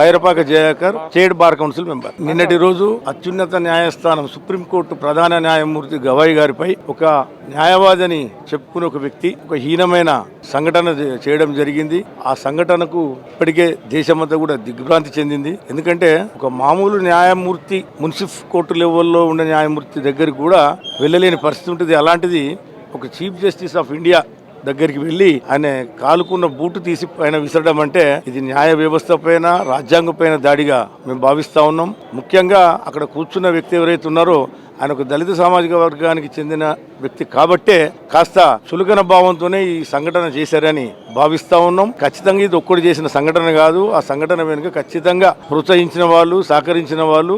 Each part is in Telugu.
Bairapaka Jayakar state bar council member. నిన్నటి రోజు అత్యున్నత న్యాయస్థానం సుప్రీంకోర్టు ప్రధాన న్యాయమూర్తి గవాయి గారిపై ఒక న్యాయవాదిని చెప్పుకునే ఒక వ్యక్తి ఒక హీనమైన సంఘటన చేయడం జరిగింది. ఆ సంఘటనకు ఇప్పటికే దేశమంతా కూడా దిగ్భ్రాంతి చెందింది. ఎందుకంటే ఒక మామూలు న్యాయమూర్తి మున్సిఫ్ కోర్టు లెవెల్లో ఉన్న న్యాయమూర్తి దగ్గరికి కూడా వెళ్ళలేని పరిస్థితి ఉంటుంది. అలాంటిది ఒక చీఫ్ జస్టిస్ ఆఫ్ ఇండియా దగ్గరికి వెళ్ళి ఆయన కాలుకున్న బూటు తీసి పైన విసరడం అంటే ఇది న్యాయ వ్యవస్థ పైన రాజ్యాంగం పైన దాడిగా మేము భావిస్తా ఉన్నాం. ముఖ్యంగా అక్కడ కూర్చున్న వ్యక్తి ఎవరైతే ఉన్నారో ఆయన ఒక దళిత సామాజిక వర్గానికి చెందిన వ్యక్తి కాబట్టే కాస్త చులకన భావంతోనే ఈ సంఘటన చేశారని భావిస్తా ఉన్నాం. ఖచ్చితంగా ఇది ఒక్కడు చేసిన సంఘటన కాదు. ఆ సంఘటన వెనుక ఖచ్చితంగా ప్రోత్సహించిన వాళ్ళు సహకరించిన వాళ్ళు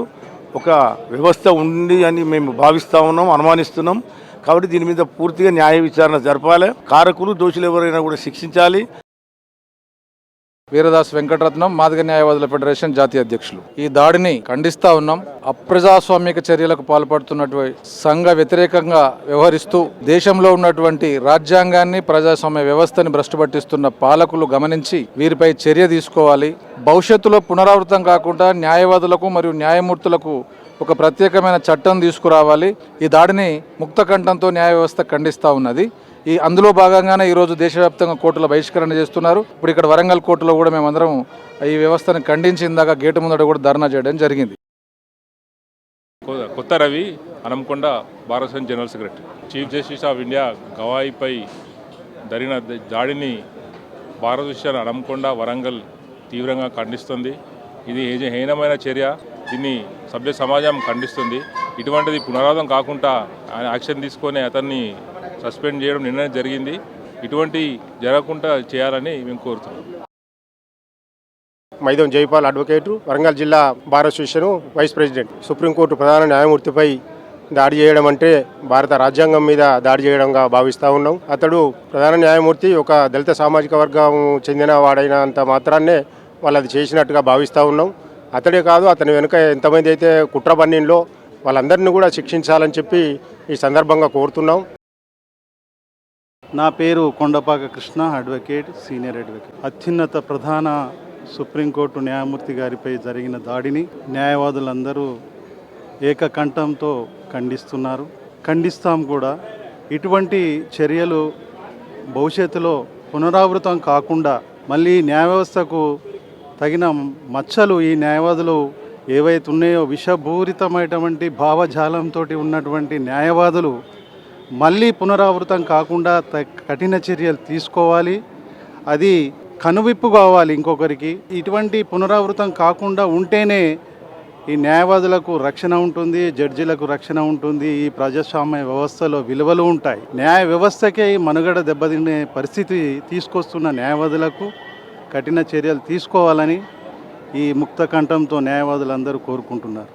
ఒక వ్యవస్థ ఉంది అని మేము భావిస్తా ఉన్నాం అనుమానిస్తున్నాం. కాబట్టి దీని మీద పూర్తిగా న్యాయ విచారణ జరపాలి. కారకులు దోషులు ఎవరైనా కూడా శిక్షించాలి. వీరదాస్ వెంకటరత్నం మాదిగ న్యాయవాదుల ఫెడరేషన్ జాతీయ అధ్యక్షులు. ఈ దాడిని ఖండిస్తా ఉన్నాం. అప్రజాస్వామిక చర్యలకు పాల్పడుతున్నటువంటి సంఘ వ్యతిరేకంగా వ్యవహరిస్తూ దేశంలో ఉన్నటువంటి రాజ్యాంగాన్ని ప్రజాస్వామ్య వ్యవస్థని భ్రష్టుపట్టిస్తున్న పాలకులు గమనించి వీరిపై చర్య తీసుకోవాలి. భవిష్యత్తులో పునరావృతం కాకుండా న్యాయవాదులకు మరియు న్యాయమూర్తులకు ఒక ప్రత్యేకమైన చట్టం తీసుకురావాలి. ఈ దాడిని ముక్తకంఠంతో న్యాయ వ్యవస్థ ఖండిస్తూ ఉన్నది. ఈ అందులో భాగంగానే ఈరోజు దేశవ్యాప్తంగా కోర్టుల బహిష్కరణ చేస్తున్నారు. ఇప్పుడు ఇక్కడ వరంగల్ కోర్టులో కూడా మేమందరం ఈ వ్యవస్థను ఖండించిందాక గేటు ముందట కూడా ధర్నా చేయడం జరిగింది. కొత్త రవి హనంకొండ భారత general secretary. Chief justice of India గవాయిపై జరిగిన దాడిని భారతదేశ హనంకొండ వరంగల్ తీవ్రంగా ఖండిస్తుంది. ఇది హీనమైన చర్య. దీన్ని సభ్య సమాజం ఖండిస్తుంది. ఇటువంటిది పునరావృతం కాకుండా ఆయన యాక్షన్ తీసుకొని అతన్ని సస్పెండ్ చేయడం నిర్ణయం జరిగింది. ఇటువంటి జరగకుండా చేయాలని మేము కోరుతున్నాం. మైదం జైపాల్ అడ్వకేటు వరంగల్ జిల్లా bar association vice president. Supreme court ప్రధాన న్యాయమూర్తిపై దాడి చేయడం అంటే భారత రాజ్యాంగం మీద దాడి చేయడంగా భావిస్తూ ఉన్నాం. అతడు ప్రధాన న్యాయమూర్తి ఒక దళిత సామాజిక వర్గం చెందిన వాడైనంత మాత్రాన్నే వాళ్ళు అది చేసినట్టుగా భావిస్తూ ఉన్నాం. అతడే కాదు అతని వెనుక ఎంతమంది అయితే కుట్ర పన్నీలో వాళ్ళందరినీ కూడా శిక్షించాలని చెప్పి ఈ సందర్భంగా కోరుతున్నాం. నా పేరు Kondapaka Krishna advocate senior advocate. అత్యున్నత ప్రధాన సుప్రీంకోర్టు న్యాయమూర్తి గారిపై జరిగిన దాడిని న్యాయవాదులందరూ ఏకకంఠంతో ఖండిస్తున్నారు. ఖండిస్తాం కూడా. ఇటువంటి చర్యలు భవిష్యత్తులో పునరావృతం కాకుండా మళ్ళీ న్యాయ వ్యవస్థకు తగిన మచ్చలు ఈ న్యాయవాదులు ఏవైతే ఉన్నాయో విషపూరితమైనటువంటి భావజాలంతో ఉన్నటువంటి న్యాయవాదులు మళ్ళీ పునరావృతం కాకుండా త- కఠిన చర్యలు తీసుకోవాలి. అది కనువిప్పు కావాలి ఇంకొకరికి. ఇటువంటి పునరావృతం కాకుండా ఉంటేనే ఈ న్యాయవాదులకు రక్షణ ఉంటుంది జడ్జిలకు రక్షణ ఉంటుంది ఈ ప్రజాస్వామ్య వ్యవస్థలో విలువలు ఉంటాయి. న్యాయ వ్యవస్థకే మనుగడ దెబ్బతినే పరిస్థితి తీసుకొస్తున్న న్యాయవాదులకు కఠిన చర్యలు తీసుకోవాలని ఈ ముక్త కంఠంతో న్యాయవాదులందరూ కోరుకుంటున్నారు.